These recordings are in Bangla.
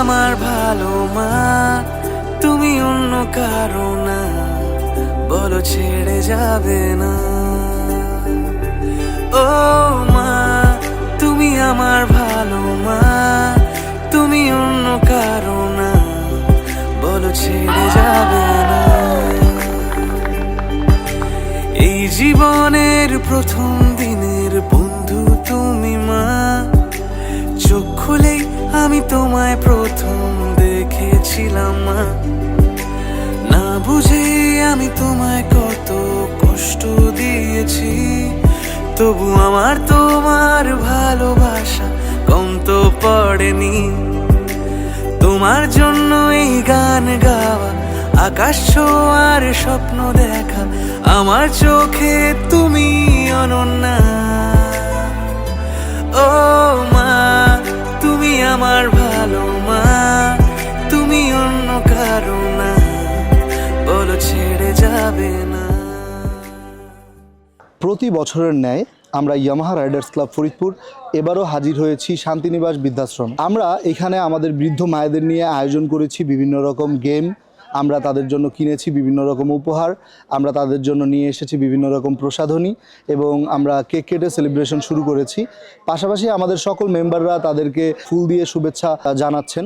আমার ভালো মা, তুমি অন্য কারও না, বলো ছেড়ে যাবে না। ও মা, তুমি আমার ভালো মা, তুমি অন্য কারও না, বলো ছেড়ে যাবে না। এই জীবনের প্রথম দিনের চোখ খুলেই আমি তোমায় প্রথম দেখেছিলাম না বুঝে আমি তোমায় কত কষ্ট দিয়েছি, তবু আমার তোমার ভালোবাসা কম তো পড়েনি। তোমার জন্য এই গান গাওয়া, আকাশ ছোঁয়ার স্বপ্ন দেখা, আমার চোখে তুমি আমার ভালো মা, তুমি অন্য কারও না বলো, ছেড়ে যাবে না। প্রতি বছরের ন্যায় আমরা ইয়ামাহা রাইডার্স ক্লাব ফরিদপুর এবারও হাজির হয়েছি শান্তিনিবাস বৃদ্ধাশ্রম। আমরা এখানে আমাদের বৃদ্ধ মায়েদের নিয়ে আয়োজন করেছি বিভিন্ন রকম গেম আমরা তাদের জন্য কিনেছি বিভিন্ন রকম উপহার, আমরা তাদের জন্য নিয়ে এসেছি বিভিন্ন রকম প্রসাধনী এবং আমরা কেক কেটে সেলিব্রেশন শুরু করেছি। পাশাপাশি আমাদের সকল মেম্বাররা তাদেরকে ফুল দিয়ে শুভেচ্ছা জানাচ্ছেন।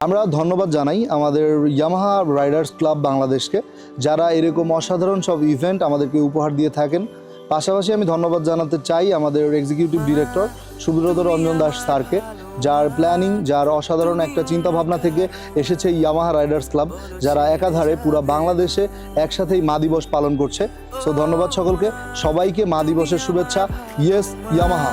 আমরা ধন্যবাদ জানাই আমাদের ইয়ামাহা রাইডার্স ক্লাব বাংলাদেশকে, যারা এরকম অসাধারণ সব ইভেন্ট আমাদেরকে উপহার দিয়ে থাকেন। পাশাপাশি আমি ধন্যবাদ জানাতে চাই আমাদের এক্সিকিউটিভ ডিরেক্টর সুব্রত রঞ্জন দাস স্যারকে। যার প্ল্যানিং যার অসাধারণ একটা চিন্তা ভাবনা থেকে এসেছে ইয়ামাহা রাইডার্স ক্লাব যারা একাধারে পুরা বাংলাদেশে একসাথেই মা দিবস পালন করছে। সো ধন্যবাদ সকলকে। সবাইকে মা দিবসের শুভেচ্ছা। Yes Yamaha